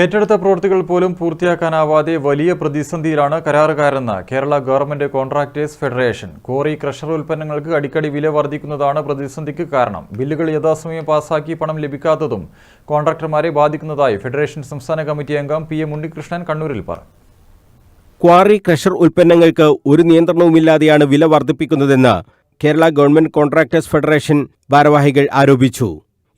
ഏറ്റെടുത്ത പ്രവൃത്തികൾ പോലും പൂർത്തിയാക്കാനാവാതെ വലിയ പ്രതിസന്ധിയിലാണ് കരാറുകാരെന്ന് Kerala government contractors federation. Quarry crusher ഉൽപ്പന്നങ്ങൾക്ക് അടിക്കടി വില വർദ്ധിക്കുന്നതാണ് പ്രതിസന്ധിക്ക് കാരണം. ബില്ലുകൾ യഥാസമയം പാസാക്കി പണം ലഭിക്കാത്തതും കോൺട്രാക്ടർമാരെ ബാധിക്കുന്നതായി ഫെഡറേഷൻ സംസ്ഥാന കമ്മിറ്റി അംഗം പി എം ഉണ്ണികൃഷ്ണൻ കണ്ണൂരിൽ പറഞ്ഞു. ക്വാറി ക്രഷർ ഉൽപ്പന്നങ്ങൾക്ക് ഒരു നിയന്ത്രണവുമില്ലാതെയാണ് വില വർദ്ധിപ്പിക്കുന്നതെന്ന് കേരള ഗവൺമെന്റ് കോൺട്രാക്ടേഴ്സ് ഫെഡറേഷൻ ഭാരവാഹികൾ ആരോപിച്ചു.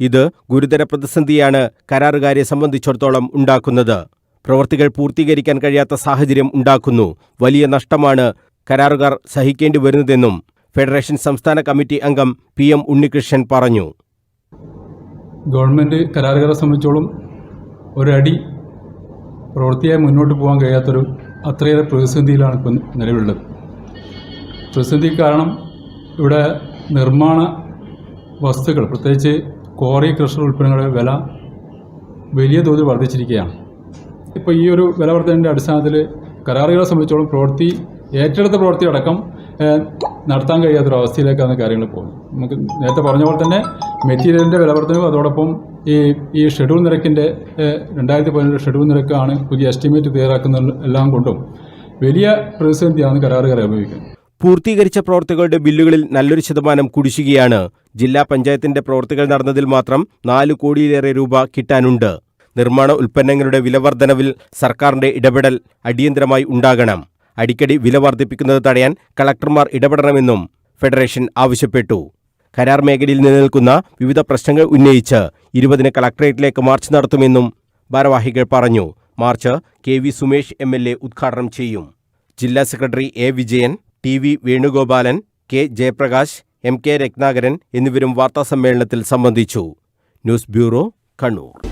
ഇത് ഗുരുതര പ്രതിസന്ധിയാണ് കരാറുകാരെ സംബന്ധിച്ചിടത്തോളം ഉണ്ടാക്കുന്നത്. പ്രവൃത്തികൾ പൂർത്തീകരിക്കാൻ കഴിയാത്ത സാഹചര്യം ഉണ്ടാക്കുന്നു. വലിയ നഷ്ടമാണ് കരാറുകാർ സഹിക്കേണ്ടി വരുന്നതെന്നും ഫെഡറേഷൻ സംസ്ഥാന കമ്മിറ്റി അംഗം പി എം ഉണ്ണികൃഷ്ണൻ പറഞ്ഞു. ഗവൺമെന്റ് കരാറുകാരെ സംബന്ധിച്ചോളം ഒരടി പ്രവൃത്തിയായി മുന്നോട്ട് പോകാൻ കഴിയാത്തൊരു അത്രയേറെ പ്രതിസന്ധിയിലാണ് ഇപ്പം നിലവിലുള്ളത്. പ്രതിസന്ധി കാരണം ഇവിടെ നിർമ്മാണ വസ്തുക്കൾ പ്രത്യേകിച്ച് കോറി കൃഷി ഉൽപ്പന്നങ്ങളുടെ വില വലിയ തോതിൽ വർദ്ധിച്ചിരിക്കുകയാണ്. ഇപ്പോൾ ഈ ഒരു വില അടിസ്ഥാനത്തിൽ കരാറുകളെ സംബന്ധിച്ചോളം പ്രവൃത്തി ഏറ്റെടുത്ത പ്രവൃത്തി അടക്കം നടത്താൻ കഴിയാത്തൊരവസ്ഥയിലേക്കാണ് കാര്യങ്ങൾ പോകുന്നത്. നമുക്ക് നേരത്തെ പറഞ്ഞ പോലെ തന്നെ മെറ്റീരിയലിന്റെ വില അതോടൊപ്പം ഈ ഈ ഷെഡ്യൂൾ നിരക്കിന്റെ രണ്ടായിരത്തി പതിനേഴ് ഷെഡ്യൂൾ നിരക്കാണ് പുതിയ എസ്റ്റിമേറ്റ് തയ്യാറാക്കുന്ന എല്ലാം കൊണ്ടും വലിയ പ്രതിസന്ധിയാണ് കരാറുകാരെ അനുഭവിക്കുന്നത് പൂർത്തീകരിച്ച പ്രവൃത്തികളുടെ ബില്ലുകളിൽ നല്ലൊരു ശതമാനം കുടിശ്ശികയാണ്. ജില്ലാ പഞ്ചായത്തിന്റെ പ്രവൃത്തികൾ നടന്നതിൽ മാത്രം നാല് കോടിയിലേറെ രൂപ കിട്ടാനുണ്ട്. നിർമ്മാണ ഉൽപ്പന്നങ്ങളുടെ വിലവർദ്ധനവിൽ സർക്കാരിന്റെ ഇടപെടൽ അടിയന്തരമായി ഉണ്ടാകണം. അടിക്കടി വില വർദ്ധിപ്പിക്കുന്നത് തടയാൻ കളക്ടർമാർ ഇടപെടണമെന്നും ഫെഡറേഷൻ ആവശ്യപ്പെട്ടു. കരാർ മേഖലയിൽ നിലനിൽക്കുന്ന വിവിധ പ്രശ്നങ്ങൾ ഉന്നയിച്ച് ഇരുപതിന് കളക്ടറേറ്റിലേക്ക് മാർച്ച് നടത്തുമെന്നും ഭാരവാഹികൾ പറഞ്ഞു. March K V Sumesh A ഉദ്ഘാടനം ചെയ്യും. ജില്ലാ secretary A Vijayan T V Venugopalan K Jayaprakash M K Ratnakaran എന്നിവരും വാർത്താസമ്മേളനത്തിൽ സംബന്ധിച്ചു. News bureau Kannur.